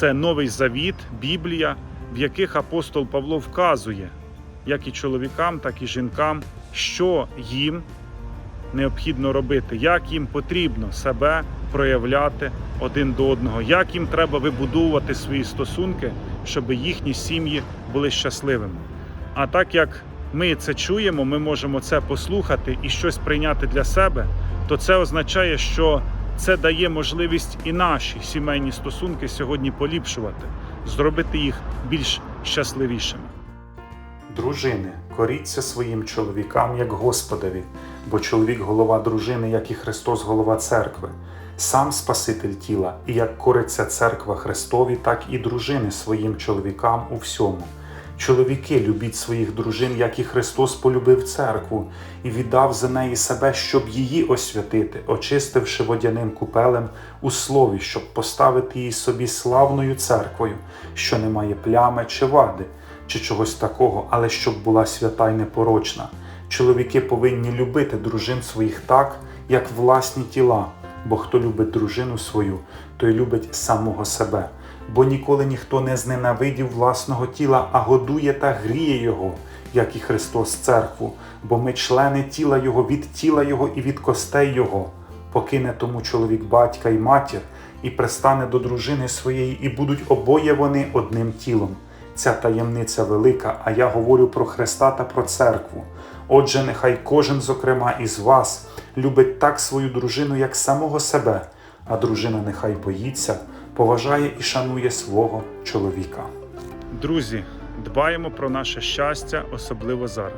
Це новий завіт, Біблія, в яких апостол Павло вказує, як і чоловікам, так і жінкам, що їм необхідно робити, як їм потрібно себе проявляти один до одного, як їм треба вибудовувати свої стосунки, щоб їхні сім'ї були щасливими. А так як ми це чуємо, ми можемо це послухати і щось прийняти для себе, то це означає, що це дає можливість і наші сімейні стосунки сьогодні поліпшувати, зробити їх більш щасливішими. Дружини, коріться своїм чоловікам як Господові, бо чоловік голова дружини, як і Христос голова церкви, сам Спаситель тіла, і як кориться церква Христові, так і дружини своїм чоловікам у всьому. Чоловіки, любіть своїх дружин, як і Христос полюбив церкву і віддав за неї себе, щоб її освятити, очистивши водяним купелем у слові, щоб поставити її собі славною церквою, що не має плями чи вади, чи чогось такого, але щоб була свята й непорочна. Чоловіки повинні любити дружин своїх так, як власні тіла, бо хто любить дружину свою, той любить самого себе. Бо ніколи ніхто не зненавидів власного тіла, а годує та гріє його, як і Христос церкву, бо ми члени тіла Його від тіла Його і від костей Його. Покине тому чоловік батька і матір, і пристане до дружини своєї, і будуть обоє вони одним тілом. Ця таємниця велика, а я говорю про Христа та про церкву. Отже, нехай кожен, зокрема, із вас любить так свою дружину, як самого себе, а дружина нехай боїться, поважає і шанує свого чоловіка. Друзі, дбаємо про наше щастя, особливо зараз.